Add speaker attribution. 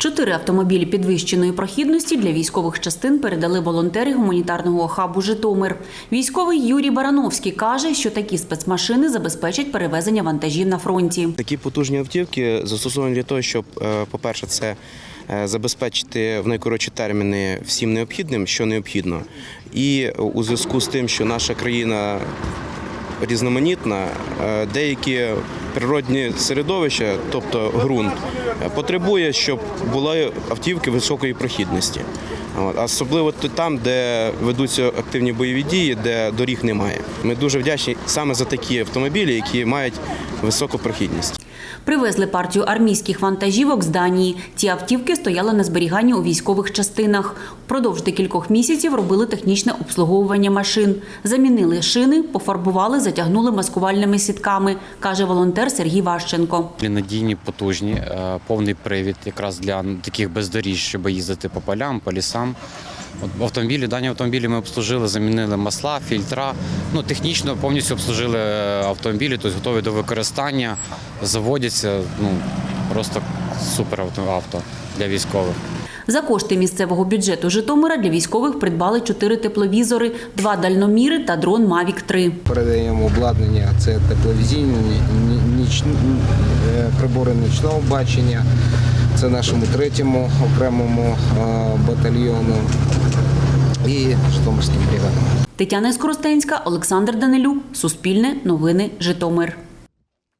Speaker 1: Чотири автомобілі підвищеної прохідності для військових частин передали волонтери гуманітарного хабу Житомир. Військовий Юрій Барановський каже, що такі спецмашини забезпечать перевезення вантажів на фронті.
Speaker 2: Такі потужні автівки застосовані для того, щоб, е, по-перше, це е, забезпечити в найкоротші терміни всім необхідним, що необхідно. І у зв'язку з тим, що наша країна різноманітна, е, деякі природні середовища, тобто ґрунт, потребує, щоб були автівки високої прохідності. Особливо там, де ведуться активні бойові дії, де доріг немає. Ми дуже вдячні саме за такі автомобілі, які мають високу прохідність.
Speaker 1: Привезли партію армійських вантажівок з Данії. Ці автівки стояли на зберіганні у військових частинах. Впродовж декількох місяців робили технічне обслуговування машин. Замінили шини, пофарбували, затягнули маскувальними сітками, каже волонтер Сергій Ващенко.
Speaker 3: Надійні, потужні, е, повний привід якраз для таких бездоріж, щоб їздити по полям, по лісам. От автомобілі, дані автомобілі ми обслужили, замінили масла, фільтра. Ну, технічно повністю обслужили е, автомобілі, тобто готові до використання, заводяться. Ну, просто супер авто, авто для військових.
Speaker 1: За кошти місцевого бюджету Житомира для військових придбали чотири тепловізори, два дальноміри та дрон Мавік 3
Speaker 4: передаємо обладнання, це тепловізійні, ніч, е, прибори нічного бачення. Це нашому третьому окремому е, батальйону і Житомирським бригадам.
Speaker 1: Тетяна Скоростенська, Олександр Данилюк, Суспільне, Новини, Житомир.